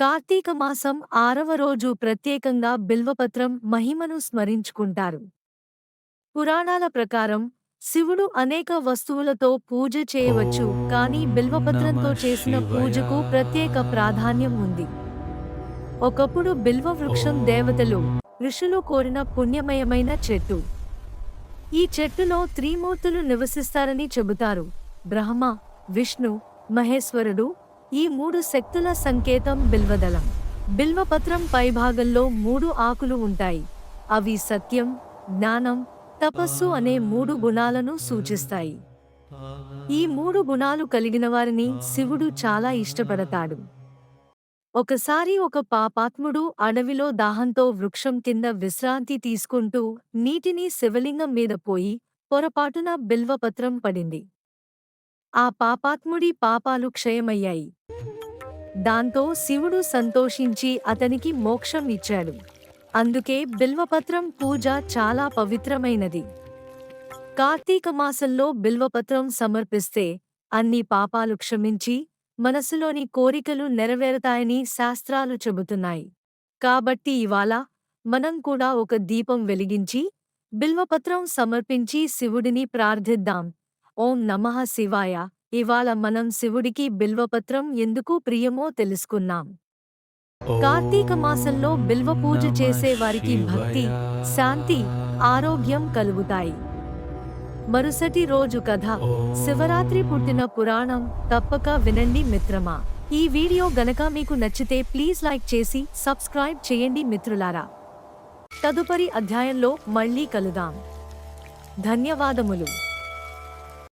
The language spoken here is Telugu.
కార్తీక మాసం ఆరవ రోజు ప్రత్యేకంగా బిల్వపత్రం మహిమను స్మరించుకుంటారు. పురాణాల ప్రకారం శివుడు అనేక వస్తువులతో పూజ చేయవచ్చు కానీ బిల్వపత్రంతో చేసిన పూజకు ప్రత్యేక ప్రాధాన్యం ఉంది. ఒకప్పుడు బిల్వ వృక్షం దేవతలు ఋషులు కోరిన పుణ్యమయమైన చెట్టు. ఈ చెట్టులో త్రిమూర్తులు నివసిస్తారని చెబుతారు. బ్రహ్మ విష్ణు మహేశ్వరుడు ఈ మూడు శక్తుల సంకేతం బిల్వదళం. బిల్వపత్రం పైభాగంలో మూడు ఆకులు ఉంటాయి. అవి సత్యం జ్ఞానం తపస్సు అనే మూడు గుణాలను సూచిస్తాయి. ఈ మూడు గుణాలు కలిగిన వారిని శివుడు చాలా ఇష్టపడతాడు. ఒకసారి ఒక పాపాత్ముడు అడవిలో దాహంతో వృక్షం కింద విశ్రాంతి తీసుకుంటూ నీటిని శివలింగం మీద పోయి పొరపాటున బిల్వపత్రం పడింది. ఆ పాపాత్ముడి పాపాలు క్షయమయ్యాయి. దాంతో శివుడు సంతోషించి అతనికి మోక్షం ఇచ్చాడు. అందుకే బిల్వపత్రం పూజ చాలా పవిత్రమైనది. కార్తీక మాసంలో బిల్వపత్రం సమర్పిస్తే అన్ని పాపాలు క్షమించి మనసులోని కోరికలు నెరవేరతాయని శాస్త్రాలు చెబుతున్నాయి. కాబట్టి ఇవాళ మనం కూడా ఒక దీపం వెలిగించి బిల్వపత్రం సమర్పించి శివుడిని ప్రార్థిద్దాం. ఓం నమః శివాయ. ఇవాళ మనం శివుడికి బిల్వపత్రం ఎందుకు ప్రియమో తెలుసుకున్నాం. కార్తీక మాసంలో బిల్వ పూజ చేసే వారికి భక్తి శాంతి ఆరోగ్యం కలుగుతాయి. మరుసటి రోజు కథ. శివరాత్రి పుట్టిన పురాణం తప్పక వినండి మిత్రమా. ఈ వీడియో గనక మీకు నచ్చితే ప్లీజ్ లైక్ చేసి సబ్స్క్రైబ్ చేయండి మిత్రులారా. తదుపరి అధ్యాయంలో మళ్ళీ కలుదాం ధన్యవాదములు.